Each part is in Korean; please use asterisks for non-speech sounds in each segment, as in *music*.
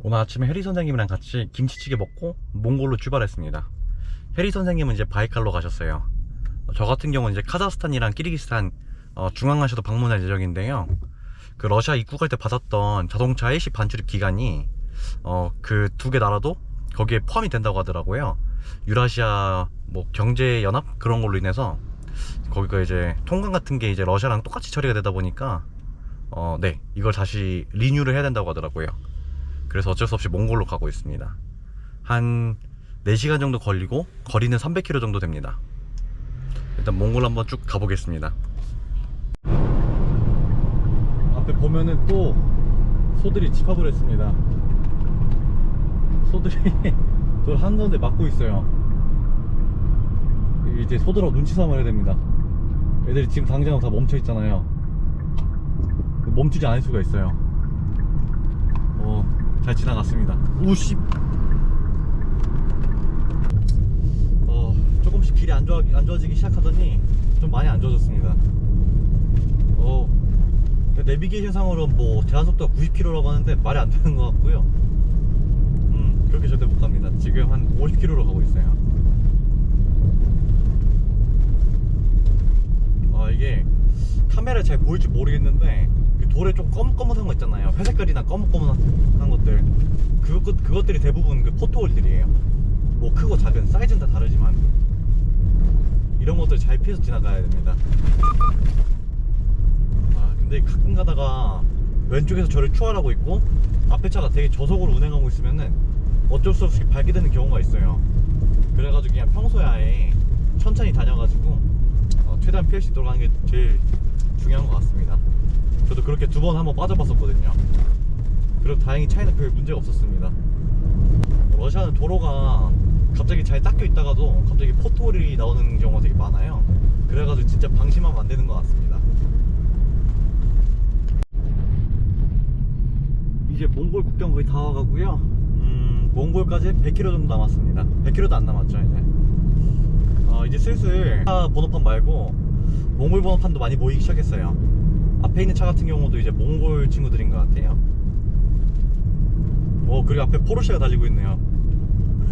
오늘 아침에 해리 선생님이랑 같이 김치찌개 먹고 몽골로 출발했습니다. 해리 선생님은 이제 바이칼로 가셨어요. 저 같은 경우는 이제 카자흐스탄이랑 키르기스탄 어, 중앙아시아도 방문할 예정인데요. 그 러시아 입국할 때 받았던 자동차 일시 반출입 기간이 어, 그 두 개 나라도 거기에 포함이 된다고 하더라고요. 유라시아 뭐 경제 연합 그런 걸로 인해서 거기가 이제 통관 같은 게 이제 러시아랑 똑같이 처리가 되다 보니까 어, 네 이걸 다시 리뉴를 해야 된다고 하더라고요. 그래서 어쩔 수 없이 몽골로 가고 있습니다. 한 4시간 정도 걸리고 거리는 300km 정도 됩니다. 일단 몽골 한번 쭉 가보겠습니다. 앞에 보면은 또 소들이 집합을 했습니다. 소들이 *laughs* 돌 한가운데 막고 있어요. 이제 소들하고 눈치 싸움을 해야 됩니다. 애들이 지금 당장 다 멈춰 있잖아요. 멈추지 않을 수가 있어요. 어, 잘 지나갔습니다. 우씨. 어, 조금씩 길이 안, 좋아, 안 좋아지기 시작하더니 좀 많이 안 좋아졌습니다. 어, 내비게이션 상으로 뭐 제한 속도가 90km라고 하는데 말이 안 되는 것 같고요. 음, 그렇게 절대 못 갑니다. 지금 한 50km로 가고 있어요. 아, 이게 카메라에 잘 보일지 모르겠는데 그 돌에 좀 검은검은한 거 있잖아요. 회색깔이나 검은검은한 것들. 그것, 그것들이 대부분 그 포토홀들이에요. 뭐 크고 작은 사이즈는 다 다르지만 이런 것들 잘 피해서 지나가야 됩니다. 아 근데 가끔 가다가 왼쪽에서 저를 추월하고 있고 앞에 차가 되게 저속으로 운행하고 있으면은 어쩔 수 없이 밟게 되는 경우가 있어요. 그래가지고 그냥 평소에 아예 천천히 다녀가지고 수 있도록 하는 게 제일 중요한 것 같습니다. 저도 그렇게 두 번 한번 빠져봤었거든요. 그래도 다행히 차에는 별 문제가 없었습니다. 러시아는 도로가 갑자기 잘 닦여 있다가도 갑자기 포토홀이 나오는 경우가 되게 많아요. 그래가지고 진짜 방심하면 안 되는 것 같습니다. 이제 몽골 국경 거의 다 와가고요. 음, 몽골까지 100km 정도 남았습니다. 100km도 안 남았죠, 이제. 어, 이제 슬슬 차 번호판 말고 몽골 번호판도 많이 모이기 시작했어요. 앞에 있는 차 같은 경우도 이제 몽골 친구들인 것 같아요. 어, 그리고 앞에 포르쉐가 달리고 있네요.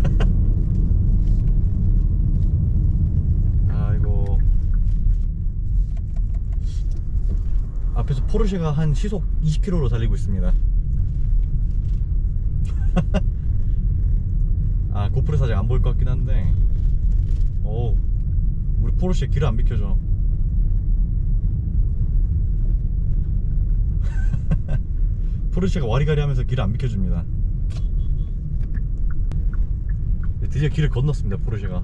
*laughs* 아이고. 앞에서 포르쉐가 한 시속 20km로 달리고 있습니다. *laughs* 아, 고프레 사진 안 보일 것 같긴 한데. 오, 우리 포르쉐 길을 안 비켜줘. 포르쉐가 와리가리 하면서 길을 안 비켜줍니다. 네, 드디어 길을 건넜습니다, 포르쉐가.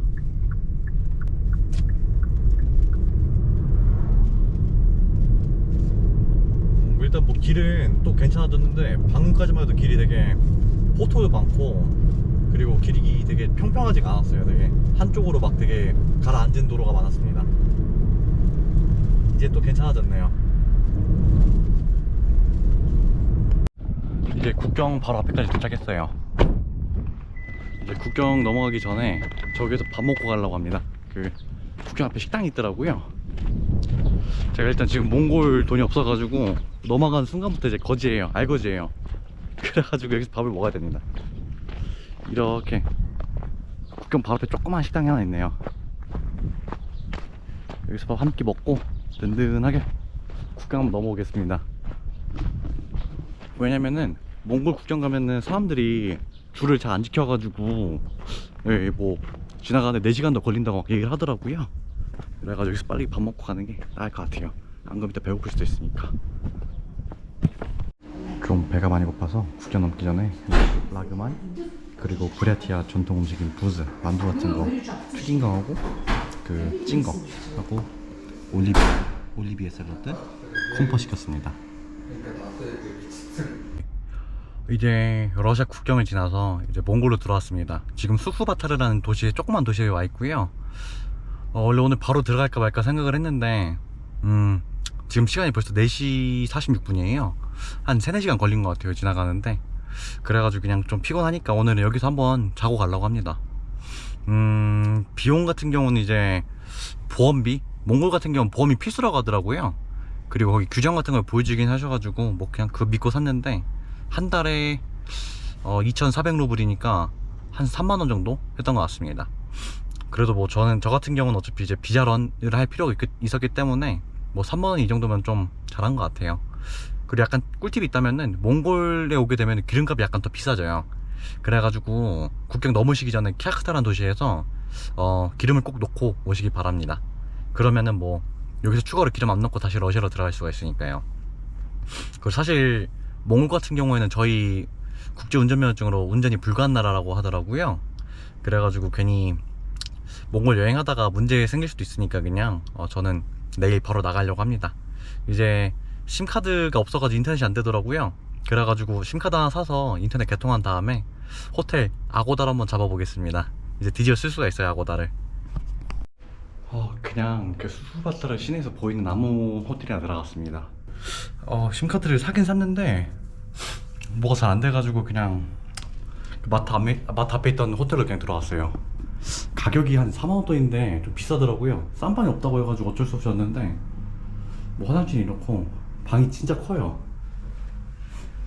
음, 일단 뭐 길은 또 괜찮아졌는데 방금까지만 해도 길이 되게 포토도 많고 그리고 길이 되게 평평하지가 않았어요. 되게 한쪽으로 막 되게 가라앉은 도로가 많았습니다. 이제 또 괜찮아졌네요. 이제 국경 바로 앞에까지 도착했어요. 이제 국경 넘어가기 전에 저기에서 밥 먹고 가려고 합니다. 그 국경 앞에 식당이 있더라고요. 제가 일단 지금 몽골 돈이 없어가지고 넘어간 순간부터 이제 거지예요. 알거지예요. 그래가지고 여기서 밥을 먹어야 됩니다. 이렇게 국경 바로 앞에 조그만 식당이 하나 있네요. 여기서 밥 한 끼 먹고 든든하게 국경 한번 넘어오겠습니다. 왜냐면은 몽골 국경 가면은 사람들이 줄을 잘 안 지켜가지고 예, 뭐 지나가는데 4시간 더 걸린다고 막 얘기를 하더라고요. 그래가지고 여기서 빨리 밥 먹고 가는 게 나을 것 같아요. 안 그러면 이따 배고플 수도 있으니까. 좀 배가 많이 고파서 국경 넘기 전에 라그만 그리고 브레티아 전통 음식인 부즈 만두 같은 거 튀긴 거 하고 그 찐 거 하고 올리브 올리비에 샐러드 콤퍼 시켰습니다. 이제 러시아 국경을 지나서 이제 몽골로 들어왔습니다. 지금 수후바타르라는 도시에 조그만 도시에 와 있고요. 어, 원래 오늘 바로 들어갈까 말까 생각을 했는데 음, 지금 시간이 벌써 4시 46분이에요. 한 3, 4시간 걸린 것 같아요. 지나가는데. 그래가지고 그냥 좀 피곤하니까 오늘은 여기서 한번 자고 가려고 합니다. 음, 비용 같은 경우는 이제 보험비? 몽골 같은 경우는 보험이 필수라고 하더라고요. 그리고 거기 규정 같은 걸 보여주긴 하셔가지고 뭐 그냥 그거 믿고 샀는데 한 달에 어, 2,400루블이니까 한 3만 원 정도 했던 것 같습니다. 그래도 뭐 저는 저 같은 경우는 어차피 이제 비자런을 할 필요가 있, 있었기 때문에 뭐 3만 원 이 정도면 좀 잘한 것 같아요. 그리고 약간 꿀팁이 있다면은 몽골에 오게 되면 기름값이 약간 더 비싸져요. 그래가지고 국경 넘으시기 전에 키아크타란 도시에서 어, 기름을 꼭 넣고 오시기 바랍니다. 그러면은 뭐 여기서 추가로 기름 안 넣고 다시 러시아로 들어갈 수가 있으니까요. 그리고 사실 몽골 같은 경우에는 저희 국제 운전면허증으로 운전이 불가한 나라라고 하더라고요. 그래가지고 괜히 몽골 여행하다가 문제 생길 수도 있으니까 그냥 어, 저는 내일 바로 나가려고 합니다. 이제 심카드가 없어가지고 인터넷이 안 되더라고요. 그래가지고 심카드 하나 사서 인터넷 개통한 다음에 호텔 아고다를 한번 잡아보겠습니다. 이제 드디어 쓸 수가 있어요 아고다를. 어 그냥 그 수수바타르 시내에서 보이는 나무 호텔이나 들어갔습니다. 어 심카드를 사긴 샀는데 뭐가 잘 안 돼가지고 그냥 그 마트 앞에, 마트 앞에 있던 호텔로 그냥 들어갔어요. 가격이 한 4만 원 돈인데 좀 비싸더라고요. 싼 방이 없다고 해가지고 어쩔 수 없이 왔는데 뭐 화장실이 이렇고 방이 진짜 커요.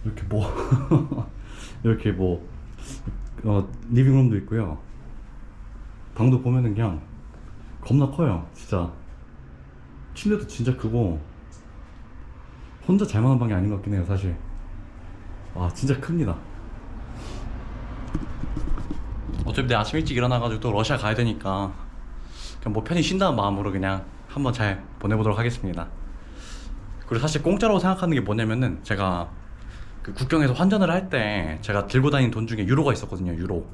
이렇게 뭐 *laughs* 이렇게 뭐 어, 리빙룸도 있고요. 방도 보면은 그냥 겁나 커요. 진짜 침대도 진짜 크고 혼자 잘만한 방이 아닌 것 같긴 해요. 사실. 와 진짜 큽니다. 어차피 내 아침 일찍 일어나가지고 또 러시아 가야 되니까 그냥 뭐 편히 쉰다는 마음으로 그냥 한번 잘 보내보도록 하겠습니다. 그리고 사실 공짜라고 생각하는 게 뭐냐면은 제가 그 국경에서 환전을 할 때 제가 들고 다니는 돈 중에 유로가 있었거든요. 유로.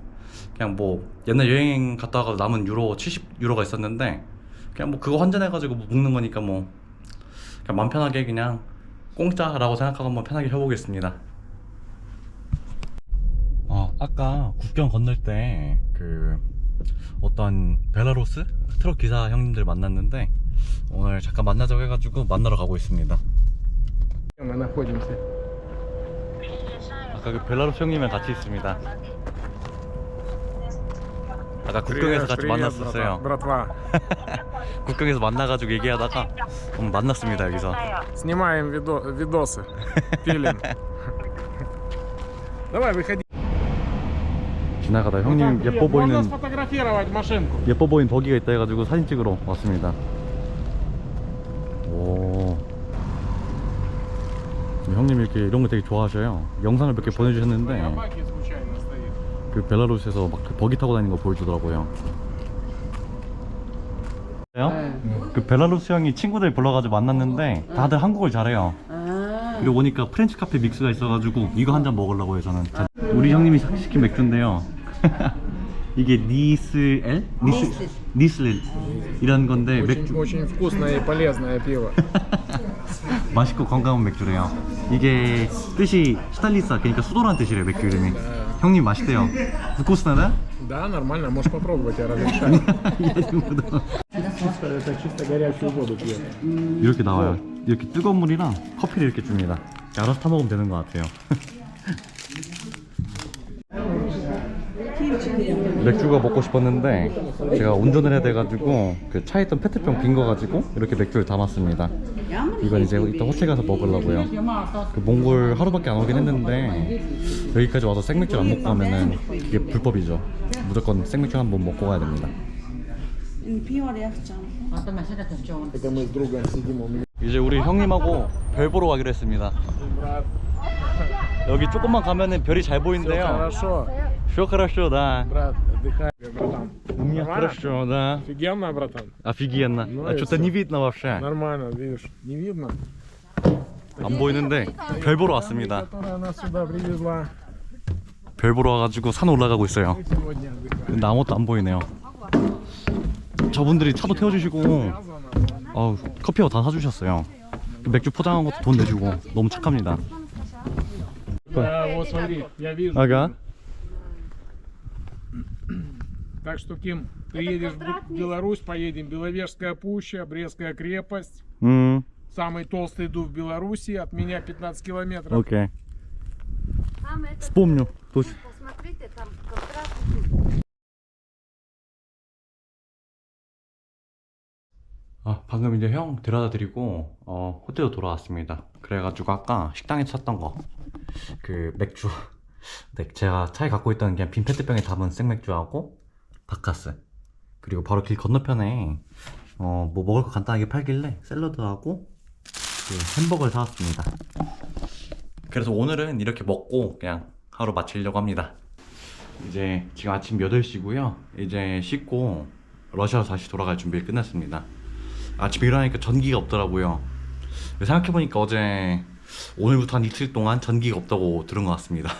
그냥 뭐 옛날 여행 갔다가 남은 유로 70 유로가 있었는데 그냥 뭐 그거 환전해가지고 뭐 묶는 거니까 뭐 그냥 마음 편하게 그냥 공짜라고 생각하고 한번 편하게 해보겠습니다. 어, 아까 국경 건널 때 그 어떤 벨라루스 트럭 기사 형님들 만났는데 오늘 잠깐 만나자고 해가지고 만나러 가고 있습니다. 아까 그 벨라루스 형님이랑 같이 있습니다. 아까 국경에서 같이 만났었어요. братва. *laughs* 국경에서 만나가지고 얘기하다가 음, 만났습니다 여기서. Снимаем видо- видосы. *laughs* Пилим. Давай, выходи. 지나가다 Так, 형님 привет. 예뻐 Можно 보이는 сфотографировать машинку? 예뻐 보이는 버기가 있다 해가지고 사진 찍으러 왔습니다. 오. 형님 이렇게 이런 거 되게 좋아하셔요. 영상을 몇 개 보내주셨는데 Собаки случайно стоит. 그 벨라루스에서 막 그 버기 타고 다니는 거 보여주더라고요. 그 벨라루스 형이 친구들 불러가지고 만났는데 다들 한국을 잘해요. 그리고 오니까 프렌치 카페 믹스가 있어가지고 이거 한 잔 먹으려고 해요 저는. 자, 우리 형님이 시킨 맥주인데요. *laughs* 이게 니스엘? 니스 니슬 이란 건데 맥 Очень, *laughs* очень вкусное и полезное пиво. 맛있고 건강한 맥주래요. 이게 뜻이 스탈리사 그러니까 수도라는 뜻이래요 맥주 이름이. 형님 맛있대요. 부코스나다? Да, нормально, можешь попробовать, я разрешаю. Это чисто горячую воду пьет. 이렇게 나와요. 이렇게 뜨거운 물이랑 커피를 이렇게 줍니다. 알아서 타 먹으면 되는 것 같아요. 맥주가 먹고 싶었는데 제가 운전을 해야 돼가지고 그 차에 있던 페트병 빈 거 가지고 이렇게 맥주를 담았습니다. 이건 이제 이따 호텔 가서 먹으려고요. 그 몽골 하루밖에 안 오긴 했는데 여기까지 와서 생맥주를 안 먹고 가면은 이게 불법이죠. 무조건 생맥주 한 번 먹고 가야 됩니다. 이제 우리 형님하고 별 보러 가기로 했습니다. 여기 조금만 가면은 별이 잘 보이는데요. хорошо. Все хорошо, да. Брат, отдыхай, братан. У меня Нормально? хорошо, да. Офигенно, братан. Офигенно. Ну а и что-то всё. не видно вообще. Нормально, видишь, не видно. 안 보이는데 별 보러 왔습니다. Которая нас сюда привезла. 별 보러 와가지고 산 올라가고 있어요. Мы сегодня отдыхаем. 근데 아무것도 안 보이네요. 저분들이 차도 태워주시고 어우, 커피하고 다 사주셨어요. 그 맥주 포장한 것도 돈 내주고 너무 착합니다. Да, вот смотри, я вижу. Ага. Так что, Ким, ты едешь в Беларусь, поедем. Беловежская пуща, Брестская крепость. 음, Самый толстый дуб в Беларуси, от меня 15 километров. 오케이. Там это, Вспомню. То есть посмотрите, там как раз 아, 방금 이제 형 데려다 드리고 어, 호텔로 돌아왔습니다. 그래가지고 아까 식당에서 샀던 거 그 맥주 *laughs* 네, 제가 차에 갖고 있던 그냥 빈 페트병에 담은 생맥주하고 바카스 그리고 바로 길 건너편에 어, 뭐 먹을 거 간단하게 팔길래 샐러드하고 그 햄버거를 사왔습니다. 그래서 오늘은 이렇게 먹고 그냥 하루 마치려고 합니다. 이제 지금 아침 8시고요. 이제 씻고 러시아로 다시 돌아갈 준비를 끝냈습니다. 아침에 일어나니까 전기가 없더라고요. 생각해보니까 어제 오늘부터 한 이틀 동안 전기가 없다고 들은 것 같습니다.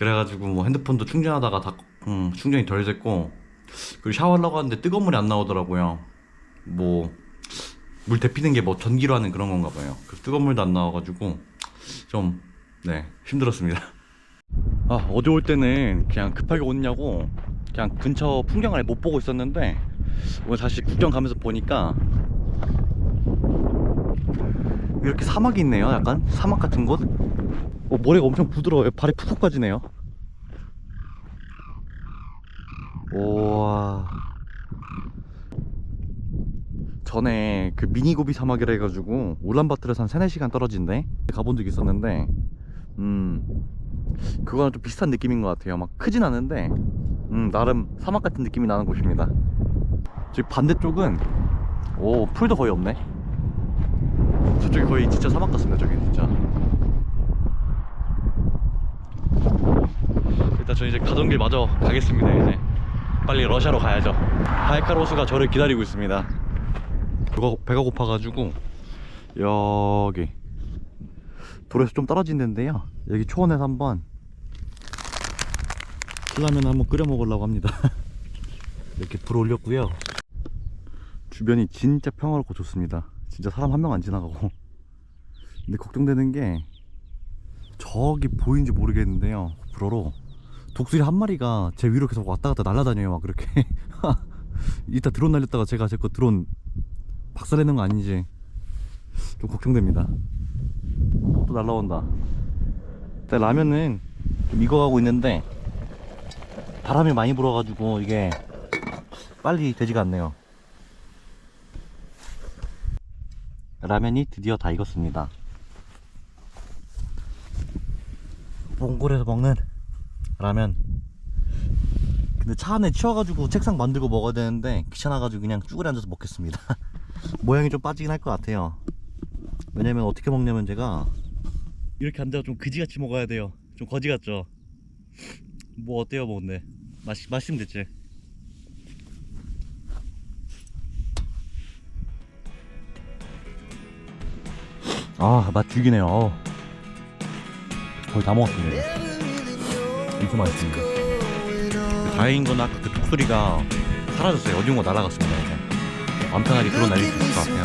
그래가지고 뭐 핸드폰도 충전하다가 다 음, 충전이 덜 됐고 그리고 샤워하려고 하는데 뜨거운 물이 안 나오더라고요. 뭐 물 데피는 게 뭐 전기로 하는 그런 건가 봐요. 그래서 뜨거운 물도 안 나와가지고 좀 네 힘들었습니다. *laughs* 아 어제 올 때는 그냥 급하게 오냐고 그냥 근처 풍경을 못 보고 있었는데 오늘 다시 국경 가면서 보니까 이렇게 사막이 있네요 약간 사막 같은 곳 어, 모래가 엄청 부드러워요 발이 푹푹 빠지네요. 우와. 전에 그 미니고비 사막이라 해가지고 울란바토르에서 한 3, 4시간 떨어진데 가본 적 있었는데 음 그거랑 좀 비슷한 느낌인 것 같아요. 막 크진 않은데 음 나름 사막 같은 느낌이 나는 곳입니다. 저기 반대쪽은 오 풀도 거의 없네. 저쪽이 거의 진짜 사막 같습니다 저기 진짜 일단 저 이제 가던 길 마저 가겠습니다 이제. 빨리 러시아로 가야죠. 바이카로스가 저를 기다리고 있습니다. 배가, 배가 고파가지고 여기. 돌에서 좀 떨어진 데인데요. 여기 초원에서 한번 신라면 한번 끓여 먹으려고 합니다. *laughs* 이렇게 불 올렸고요. 주변이 진짜 평화롭고 좋습니다. 진짜 사람 한 명 안 지나가고. 근데 걱정되는 게 저기 보이는지 모르겠는데요. 불어로 독수리 한 마리가 제 위로 계속 왔다 갔다 날아다녀요 막 그렇게. *laughs* 이따 드론 날렸다가 제가 제 거 드론 박살내는 거 아닌지 좀 걱정됩니다. 또 날라온다. 라면은 좀 익어가고 있는데 바람이 많이 불어가지고 이게 빨리 되지가 않네요. 라면이 드디어 다 익었습니다. 몽골에서 먹는 라면. 근데 차 안에 치워가지고 책상 만들고 먹어야 되는데 귀찮아가지고 그냥 쭈그리 앉아서 먹겠습니다. *laughs* 모양이 좀 빠지긴 할 것 같아요. 왜냐면 어떻게 먹냐면 제가 이렇게 앉아 좀 그지같이 먹어야 돼요. 좀 거지 같죠? 뭐 어때요 뭐 근데? 마시, 마시면 됐지. 아맛 죽이네요. 거의 다 먹었습니다 이거 맛있습니다. 다행인 건 아까 그 독수리가 사라졌어요. 어디론가 날아갔습니다. 이제 마음 편하게 드론 날릴 수 있을 것 같아요